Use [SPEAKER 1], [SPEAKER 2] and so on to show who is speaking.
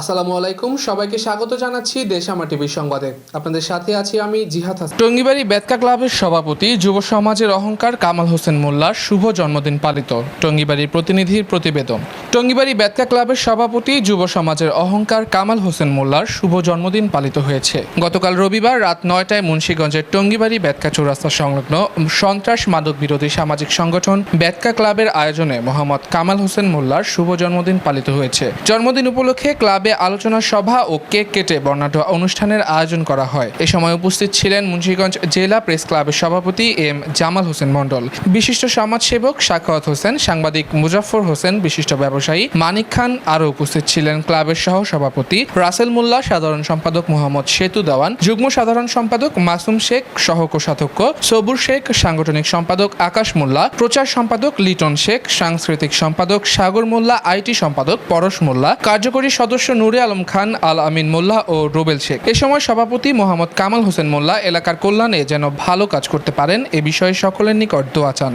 [SPEAKER 1] আসসালামু আলাইকুম, সবাইকে স্বাগত জানাচ্ছি দেশামা টিভির সংবাদে। আপনাদের সাথে আছি আমি জিহাদ হাসান। টঙ্গিবাড়ি বেতকা ক্লাবের সভাপতি, যুব সমাজের অহংকার কামাল হোসেন মোল্লার শুভ জন্মদিন পালিত, টঙ্গিবাড়ির প্রতিনিধির প্রতিবেদন। টঙ্গিবাড়ি বেতকা ক্লাবের সভাপতি, যুব সমাজের অহংকার কামাল হোসেন মোল্লার শুভ জন্মদিন পালিত হয়েছে। গতকাল রবিবার রাত নয়টায় মুন্সীগঞ্জের টঙ্গিবাড়ি বেতকা চৌরাস্তা সংলগ্ন সন্ত্রাস মাদক বিরোধী সামাজিক সংগঠন বেতকা ক্লাবের আয়োজনে মোহাম্মদ কামাল হোসেন মোল্লার শুভ জন্মদিন পালিত হয়েছে। জন্মদিন উপলক্ষে ক্লাবে আলোচনা সভা ও কেক কেটে বর্ণাঢ্য অনুষ্ঠানের আয়োজন করা হয়। এ সময় উপস্থিত ছিলেন মুন্সীগঞ্জ জেলা প্রেস ক্লাবের সভাপতি এম জামাল হোসেন মণ্ডল। বিশিষ্ট সমাজসেবক সাখাওয়াত হোসেন, সাংবাদিক মুজাফর হোসেন, বিশিষ্ট ব্যবসায়ী মানিক খান আরও উপস্থিত ছিলেন ক্লাবের সহ সভাপতি রাসেল মোল্লা, সাধারণ সম্পাদক মোহাম্মদ সেতু দেওয়ান, যুগ্ম সাধারণ সম্পাদক মাসুম শেখ সহ কোষাধ্যক্ষ সবুর শেখ, সাংগঠনিক সম্পাদক আকাশ মোল্লা, প্রচার সম্পাদক লিটন শেখ, সাংস্কৃতিক সম্পাদক সাগর মোল্লা, আইটি সম্পাদক পরশ মোল্লা, কার্যকরী সদস্য নুরে আলম খান, আল আমিন মোল্লা ও রুবেল শেখ। এ সময় সভাপতি মোহাম্মদ কামাল হোসেন মোল্লা এলাকার কল্যাণে যেন ভালো কাজ করতে পারেন, এ বিষয়ে সকলের নিকট দোয়া চান।